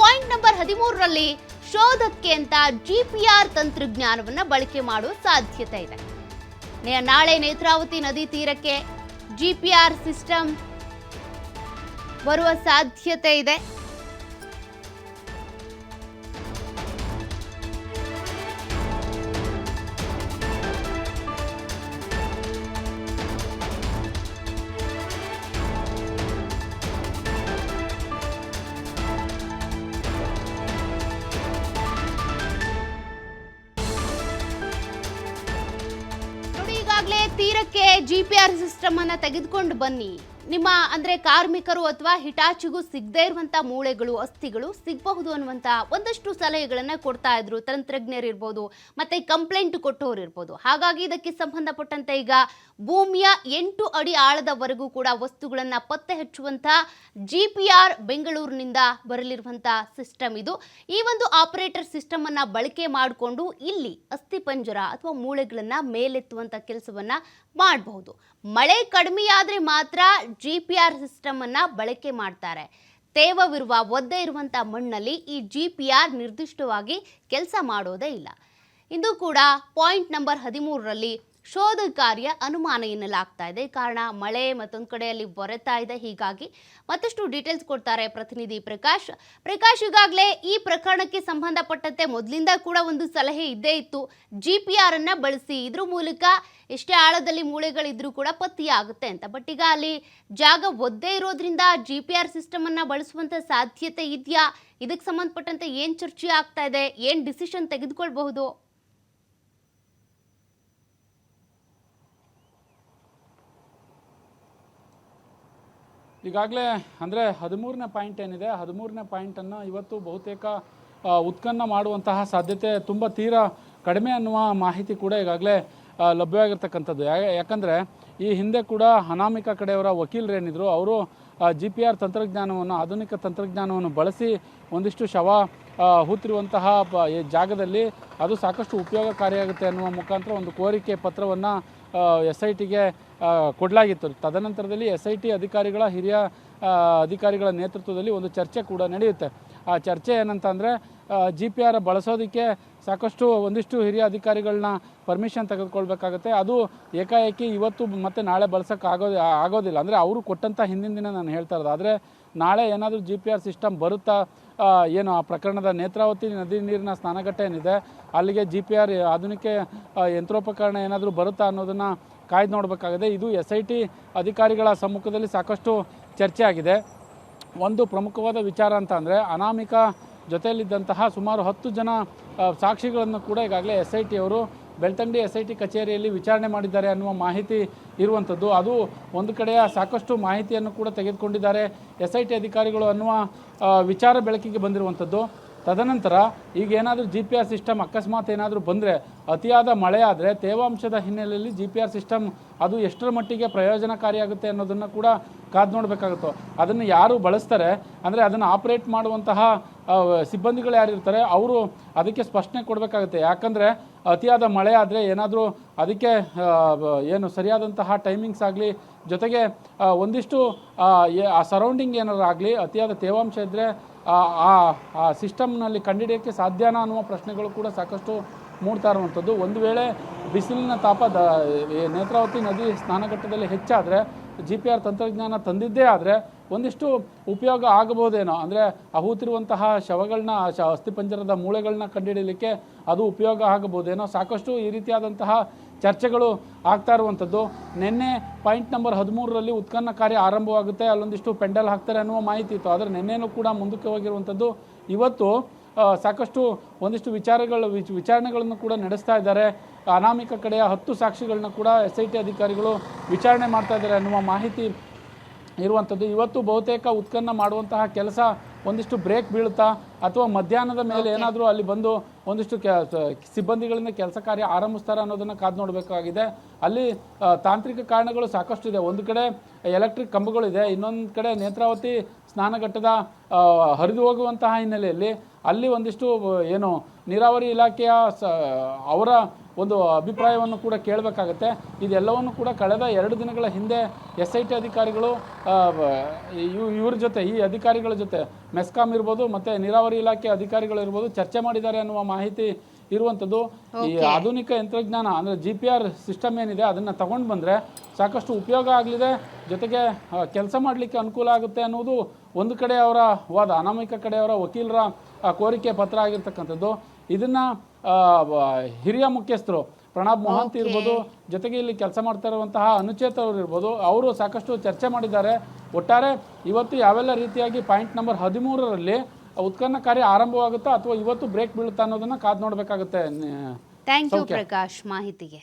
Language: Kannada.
ಪಾಯಿಂಟ್ ನಂಬರ್ ಹದಿಮೂರರಲ್ಲಿ ಶೋಧಕ್ಕೆ ಅಂತ ಜಿಪಿಆರ್ ತಂತ್ರಜ್ಞಾನವನ್ನು ಬಳಕೆ ಮಾಡುವ ಸಾಧ್ಯತೆ ಇದೆ. ನಾಳೆ ನೇತ್ರಾವತಿ ನದಿ ತೀರಕ್ಕೆ ಜಿಪಿಆರ್ ಸಿಸ್ಟಮ್ ಬರುವ ಸಾಧ್ಯತೆ ಇದೆ. ಈಗಾಗಲೇ ತೀರಕ್ಕೆ ಜಿ ಪಿ ಆರ್ ಸಿಸ್ಟಮ್ ಅನ್ನ ತೆಗೆದುಕೊಂಡು ಬನ್ನಿ. ನಿಮ್ಮ, ಅಂದ್ರೆ ಕಾರ್ಮಿಕರು ಅಥವಾ ಹಿಟಾಚಿಗೂ ಸಿಗದೇ ಇರುವಂತ ಮೂಳೆಗಳು, ಅಸ್ಥಿಗಳು ಸಿಗಬಹುದು ಅನ್ನುವಂತ ಒಂದಷ್ಟು ಸಲಹೆಗಳನ್ನ ಕೊಡ್ತಾ ಇದ್ರು ತಂತ್ರಜ್ಞರು ಇರ್ಬೋದು, ಮತ್ತೆ ಕಂಪ್ಲೇಂಟ್ ಕೊಟ್ಟವರು ಇರ್ಬೋದು. ಹಾಗಾಗಿ ಇದಕ್ಕೆ ಸಂಬಂಧಪಟ್ಟಂತೆ ಈಗ ಭೂಮಿಯ ಎಂಟು ಅಡಿ ಆಳದವರೆಗೂ ಕೂಡ ವಸ್ತುಗಳನ್ನ ಪತ್ತೆ ಹಚ್ಚುವಂತ ಜಿ ಪಿ ಆರ್ ಬೆಂಗಳೂರಿನಿಂದ ಬರಲಿರುವಂತ ಸಿಸ್ಟಮ್ ಇದು. ಈ ಒಂದು ಆಪರೇಟರ್ ಸಿಸ್ಟಮ್ ಅನ್ನ ಬಳಕೆ ಮಾಡಿಕೊಂಡು ಇಲ್ಲಿ ಅಸ್ಥಿಪಂಜರ ಅಥವಾ ಮೂಳೆಗಳನ್ನ ಮೇಲೆತ್ತುವಂತ ಕೆಲಸವನ್ನ ಮಾಡಬಹುದು. ಮಳೆ ಕಡಿಮೆಯಾದ್ರೆ ಮಾತ್ರ ಜಿ ಪಿ ಆರ್ ಸಿಸ್ಟಮ್ ಅನ್ನ ಬಳಕೆ ಮಾಡ್ತಾರೆ. ತೇವವಿರುವ ಒದ್ದೆ ಇರುವಂಥ ಮಣ್ಣಲ್ಲಿ ಈ ಜಿ ಪಿ ಆರ್ ನಿರ್ದಿಷ್ಟವಾಗಿ ಕೆಲಸ ಮಾಡೋದೇ ಇಲ್ಲ. ಇಂದು ಕೂಡ ಪಾಯಿಂಟ್ ನಂಬರ್ ಹದಿಮೂರರಲ್ಲಿ ಶೋಧ ಕಾರ್ಯ ಅನುಮಾನ ಎನ್ನಲಾಗ್ತಾ ಇದೆ. ಕಾರಣ ಮಳೆ ಮತ್ತೊಂದು ಕಡೆಯಲ್ಲಿ ಬರೆತಾ ಇದೆ. ಹೀಗಾಗಿ ಮತ್ತಷ್ಟು ಡೀಟೇಲ್ಸ್ ಕೊಡ್ತಾರೆ ಪ್ರತಿನಿಧಿ ಪ್ರಕಾಶ್. ಪ್ರಕಾಶ್, ಈಗಾಗಲೇ ಈ ಪ್ರಕರಣಕ್ಕೆ ಸಂಬಂಧಪಟ್ಟಂತೆ ಮೊದಲಿಂದ ಕೂಡ ಒಂದು ಸಲಹೆ ಇದ್ದೇ ಇತ್ತು. ಜಿ ಪಿ ಆರ್ ಅನ್ನ ಬಳಸಿ ಇದ್ರ ಮೂಲಕ ಎಷ್ಟೇ ಆಳದಲ್ಲಿ ಮೂಳೆಗಳಿದ್ರೂ ಕೂಡ ಪತ್ತೆಯಾಗುತ್ತೆ ಅಂತ. ಬಟ್ ಈಗ ಅಲ್ಲಿ ಜಾಗ ಒದ್ದೇ ಇರೋದ್ರಿಂದ ಜಿ ಪಿ ಆರ್ ಸಿಸ್ಟಮ್ ಅನ್ನ ಬಳಸುವಂತ ಸಾಧ್ಯತೆ ಇದೆಯಾ? ಇದಕ್ಕೆ ಸಂಬಂಧಪಟ್ಟಂತೆ ಏನ್ ಚರ್ಚೆ ಆಗ್ತಾ ಇದೆ? ಏನ್ ಡಿಸಿಷನ್ ತೆಗೆದುಕೊಳ್ಬಹುದು? ಈಗಾಗಲೇ ಅಂದರೆ ಹದಿಮೂರನೇ ಪಾಯಿಂಟ್ ಏನಿದೆ, ಹದಿಮೂರನೇ ಪಾಯಿಂಟನ್ನು ಇವತ್ತು ಬಹುತೇಕ ಉತ್ಕನ್ನ ಮಾಡುವಂತಹ ಸಾಧ್ಯತೆ ತುಂಬ ತೀರಾ ಕಡಿಮೆ ಅನ್ನುವ ಮಾಹಿತಿ ಕೂಡ ಈಗಾಗಲೇ ಲಭ್ಯವಾಗಿರ್ತಕ್ಕಂಥದ್ದು. ಯಾಕಂದರೆ ಈ ಹಿಂದೆ ಕೂಡ ಅನಾಮಿಕ ಕಡೆಯವರ ವಕೀಲರೇನಿದ್ರು ಅವರು ಜಿ ಪಿ ಆರ್ ತಂತ್ರಜ್ಞಾನವನ್ನು, ಆಧುನಿಕ ತಂತ್ರಜ್ಞಾನವನ್ನು ಬಳಸಿ ಒಂದಿಷ್ಟು ಶವ ಹೂತಿರುವಂತಹ ಜಾಗದಲ್ಲಿ ಅದು ಸಾಕಷ್ಟು ಉಪಯೋಗಕಾರಿಯಾಗುತ್ತೆ ಅನ್ನುವ ಮುಖಾಂತರ ಒಂದು ಕೋರಿಕೆ ಪತ್ರವನ್ನು ಎಸ್ ಐ ಟಿಗೆ ಕೊಡಲಾಗಿತ್ತು. ತದನಂತರದಲ್ಲಿ ಎಸ್ ಐ ಟಿ ಅಧಿಕಾರಿಗಳ ಹಿರಿಯ ಅಧಿಕಾರಿಗಳ ನೇತೃತ್ವದಲ್ಲಿ ಒಂದು ಚರ್ಚೆ ಕೂಡ ನಡೆಯುತ್ತೆ. ಆ ಚರ್ಚೆ ಏನಂತ ಅಂದರೆ ಜಿ ಪಿ ಆರ್ ಬಳಸೋದಕ್ಕೆ ಸಾಕಷ್ಟು ಒಂದಿಷ್ಟು ಹಿರಿಯ ಅಧಿಕಾರಿಗಳನ್ನ ಪರ್ಮಿಷನ್ ತೆಗೆದುಕೊಳ್ಬೇಕಾಗುತ್ತೆ. ಅದು ಏಕಾಏಕಿ ಇವತ್ತು ಮತ್ತು ನಾಳೆ ಬಳಸೋಕೆ ಆಗೋದು ಆಗೋದಿಲ್ಲ. ಅಂದರೆ ಅವರು ಕೊಟ್ಟಂಥ ಹಿಂದಿನ ದಿನ ನಾನು ಹೇಳ್ತಾ ಇರೋದು. ಆದರೆ ನಾಳೆ ಏನಾದರೂ ಜಿ ಪಿ ಆರ್ ಸಿಸ್ಟಮ್ ಬರುತ್ತಾ? ಏನು ಆ ಪ್ರಕರಣದ ನೇತ್ರಾವತಿ ನದಿ ನೀರಿನ ಸ್ನಾನಘಟ್ಟ ಏನಿದೆ, ಅಲ್ಲಿಗೆ ಜಿ ಪಿ ಆರ್ ಆಧುನಿಕ ಯಂತ್ರೋಪಕರಣ ಏನಾದರೂ ಬರುತ್ತಾ ಅನ್ನೋದನ್ನು ಕಾಯ್ದು ನೋಡಬೇಕಾಗಿದೆ. ಇದು ಎಸ್ ಐ ಟಿ ಅಧಿಕಾರಿಗಳ ಸಮ್ಮುಖದಲ್ಲಿ ಸಾಕಷ್ಟು ಚರ್ಚೆ ಆಗಿದೆ. ಒಂದು ಪ್ರಮುಖವಾದ ವಿಚಾರ ಅಂತ ಅಂದರೆ, ಅನಾಮಿಕ ಜೊತೆಯಲ್ಲಿದ್ದಂತಹ ಸುಮಾರು ಹತ್ತು ಜನ ಸಾಕ್ಷಿಗಳನ್ನು ಕೂಡ ಈಗಾಗಲೇ ಎಸ್ ಐ ಟಿ ಅವರು ಬೆಳ್ತಂಗಡಿ ಎಸ್ ಐ ಟಿ ಕಚೇರಿಯಲ್ಲಿ ವಿಚಾರಣೆ ಮಾಡಿದ್ದಾರೆ ಅನ್ನುವ ಮಾಹಿತಿ ಇರುವಂಥದ್ದು. ಅದು ಒಂದು ಕಡೆಯ ಸಾಕಷ್ಟು ಮಾಹಿತಿಯನ್ನು ಕೂಡ ತೆಗೆದುಕೊಂಡಿದ್ದಾರೆ ಎಸ್ ಐ ಟಿ ಅಧಿಕಾರಿಗಳು ಅನ್ನುವ ವಿಚಾರ ಬೆಳಕಿಗೆ ಬಂದಿರುವಂಥದ್ದು. ತದನಂತರ ಈಗ ಏನಾದರೂ ಜಿ ಪಿ ಆರ್ ಸಿಸ್ಟಮ್ ಅಕಸ್ಮಾತ್ ಏನಾದರೂ ಬಂದರೆ ಅತಿಯಾದ ಮಳೆ ಆದರೆ ತೇವಾಂಶದ ಹಿನ್ನೆಲೆಯಲ್ಲಿ ಜಿ ಪಿ ಆರ್ ಸಿಸ್ಟಮ್ ಅದು ಎಷ್ಟರ ಮಟ್ಟಿಗೆ ಪ್ರಯೋಜನಕಾರಿಯಾಗುತ್ತೆ ಅನ್ನೋದನ್ನು ಕೂಡ ಕಾದು ನೋಡಬೇಕಾಗುತ್ತೋ. ಅದನ್ನು ಯಾರು ಬಳಸ್ತಾರೆ ಅಂದರೆ ಅದನ್ನು ಆಪರೇಟ್ ಮಾಡುವಂತಹ ಸಿಬ್ಬಂದಿಗಳು ಯಾರಿರ್ತಾರೆ ಅವರು ಅದಕ್ಕೆ ಸ್ಪಷ್ಟನೆ ಕೊಡಬೇಕಾಗುತ್ತೆ. ಯಾಕಂದರೆ ಅತಿಯಾದ ಮಳೆ ಆದರೆ ಏನಾದರೂ ಅದಕ್ಕೆ ಏನು ಸರಿಯಾದಂತಹ ಟೈಮಿಂಗ್ಸ್ ಆಗಲಿ ಜೊತೆಗೆ ಒಂದಿಷ್ಟು ಆ, ಸರೌಂಡಿಂಗ್ ಏನಾದ್ರು ಆಗಲಿ ಅತಿಯಾದ ತೇವಾಂಶ ಇದ್ದರೆ ಆ ಆ ಸಿಸ್ಟಮ್ನಲ್ಲಿ ಕಂಡಿಡಿಯೋಕ್ಕೆ ಸಾಧ್ಯನಾ ಅನ್ನುವ ಪ್ರಶ್ನೆಗಳು ಕೂಡ ಸಾಕಷ್ಟು ಮೂಡ್ತಾ ಇರುವಂಥದ್ದು. ಒಂದು ವೇಳೆ ಬಿಸಿಲಿನ ತಾಪ ದ ನೇತ್ರಾವತಿ ನದಿ ಸ್ನಾನಘಟ್ಟದಲ್ಲಿ ಹೆಚ್ಚಾದರೆ ಜಿ ಪಿ ಆರ್ ತಂತ್ರಜ್ಞಾನ ತಂದಿದ್ದೇ ಆದರೆ ಒಂದಿಷ್ಟು ಉಪಯೋಗ ಆಗಬಹುದೇನೋ. ಅಂದರೆ ಅಹೂತಿರುವಂತಹ ಶವಗಳನ್ನ ಶ ಅಸ್ಥಿಪಂಜರದ ಮೂಳೆಗಳನ್ನ ಕಂಡುಹಿಡಿಯಲಿಕ್ಕೆ ಅದು ಉಪಯೋಗ ಆಗಬಹುದೇನೋ. ಸಾಕಷ್ಟು ಈ ರೀತಿಯಾದಂತಹ ಚರ್ಚೆಗಳು ಆಗ್ತಾ ಇರುವಂಥದ್ದು. ನಿನ್ನೆ ಪಾಯಿಂಟ್ ನಂಬರ್ ಹದಿಮೂರರಲ್ಲಿ ಉತ್ಖನನ ಕಾರ್ಯ ಆರಂಭವಾಗುತ್ತೆ. ಅಲ್ಲೊಂದಿಷ್ಟು ಪೆಂಡಲ್ ಹಾಕ್ತಾರೆ ಅನ್ನುವ ಮಾಹಿತಿ ಇತ್ತು. ಆದರೆ ನಿನ್ನೆನೂ ಕೂಡ ಮುಂದಕ್ಕೆ ಹೋಗಿರುವಂಥದ್ದು. ಇವತ್ತು ಸಾಕಷ್ಟು ಒಂದಿಷ್ಟು ವಿಚಾರಗಳು ವಿಚ್- ವಿಚಾರಣೆಗಳನ್ನು ಕೂಡ ನಡೆಸ್ತಾ ಇದ್ದಾರೆ. ಅನಾಮಿಕ ಕಡೆಯ ಹತ್ತು ಸಾಕ್ಷಿಗಳನ್ನ ಕೂಡ ಎಸ್ ಐ ಟಿ ಅಧಿಕಾರಿಗಳು ವಿಚಾರಣೆ ಮಾಡ್ತಾ ಇದ್ದಾರೆ ಅನ್ನುವ ಮಾಹಿತಿ ಇರುವಂಥದ್ದು. ಇವತ್ತು ಬಹುತೇಕ ಉತ್ಖನ್ನ ಮಾಡುವಂತಹ ಕೆಲಸ ಒಂದಿಷ್ಟು ಬ್ರೇಕ್ ಬೀಳುತ್ತಾ ಅಥವಾ ಮಧ್ಯಾಹ್ನದ ಮೇಲೆ ಏನಾದರೂ ಅಲ್ಲಿ ಬಂದು ಒಂದಿಷ್ಟು ಕೆ ಸಿಬ್ಬಂದಿಗಳಿಂದ ಕೆಲಸ ಕಾರ್ಯ ಆರಂಭಿಸ್ತಾರೆ ಅನ್ನೋದನ್ನು ಕಾದು ನೋಡಬೇಕಾಗಿದೆ. ಅಲ್ಲಿ ತಾಂತ್ರಿಕ ಕಾರಣಗಳು ಸಾಕಷ್ಟು ಇದೆ. ಒಂದು ಕಡೆ ಎಲೆಕ್ಟ್ರಿಕ್ ಕಂಬಗಳಿದೆ ಇನ್ನೊಂದು ಕಡೆ ನೇತ್ರಾವತಿ ಸ್ನಾನಘಟ್ಟದ ಹರಿದು ಹೋಗುವಂತಹ ಹಿನ್ನೆಲೆಯಲ್ಲಿ ಅಲ್ಲಿ ಒಂದಿಷ್ಟು, ಏನು, ನೀರಾವರಿ ಇಲಾಖೆಯ ಸ, ಅವರ ಒಂದು ಅಭಿಪ್ರಾಯವನ್ನು ಕೂಡ ಕೇಳಬೇಕಾಗತ್ತೆ. ಇದೆಲ್ಲವನ್ನು ಕೂಡ ಕಳೆದ ಎರಡು ದಿನಗಳ ಹಿಂದೆ ಎಸ್ ಐ ಟಿ ಅಧಿಕಾರಿಗಳು ಇವ್ರ ಜೊತೆ, ಈ ಅಧಿಕಾರಿಗಳ ಜೊತೆ, ಮೆಸ್ಕಾಂ ಇರ್ಬೋದು, ಮತ್ತು ನೀರಾವರಿ ಇಲಾಖೆ ಅಧಿಕಾರಿಗಳು ಇರ್ಬೋದು, ಚರ್ಚೆ ಮಾಡಿದ್ದಾರೆ ಅನ್ನುವ ಮಾಹಿತಿ ಇರುವಂಥದ್ದು ಈ ಆಧುನಿಕ ಯಂತ್ರಜ್ಞಾನ ಅಂದರೆ ಜಿ ಪಿ ಆರ್ ಸಿಸ್ಟಮ್ ಏನಿದೆ ಅದನ್ನು ತಗೊಂಡು ಬಂದರೆ ಸಾಕಷ್ಟು ಉಪಯೋಗ ಆಗಲಿದೆ. ಜೊತೆಗೆ ಕೆಲಸ ಮಾಡಲಿಕ್ಕೆ ಅನುಕೂಲ ಆಗುತ್ತೆ ಅನ್ನೋದು ಒಂದು ಕಡೆ ಅವರ ವಾದ ಅನಾಮಿಕ ಕಡೆಯವರ ವಕೀಲರ ಕೋರಿಕೆ ಪತ್ರ ಆಗಿರ್ತಕ್ಕಂಥದ್ದು. ಇದನ್ನು ಹಿರಿಯ ಮುಖ್ಯಸ್ಥರು ಪ್ರಣಬ್ ಮೊಹಂತ್ ಇರ್ಬೋದು ಜೊತೆಗೆ ಇಲ್ಲಿ ಕೆಲಸ ಮಾಡ್ತಾ ಇರುವಂತಹ ಅನುಚೇತ್ ಅವರು ಇರ್ಬೋದು ಅವರು ಸಾಕಷ್ಟು ಚರ್ಚೆ ಮಾಡಿದ್ದಾರೆ. ಒಟ್ಟಾರೆ ಇವತ್ತು ಯಾವೆಲ್ಲ ರೀತಿಯಾಗಿ ಪಾಯಿಂಟ್ ನಂಬರ್ ಹದಿಮೂರರಲ್ಲಿ ಉತ್ಖನನ ಕಾರ್ಯ ಆರಂಭವಾಗುತ್ತಾ ಅಥವಾ ಇವತ್ತು ಬ್ರೇಕ್ ಬೀಳುತ್ತಾ ಅನ್ನೋದನ್ನ ಕಾದ್ ನೋಡಬೇಕಾಗುತ್ತೆ ಥ್ಯಾಂಕ್ ಯು ಪ್ರಕಾಶ್ ಮಾಹಿತಿಗೆ.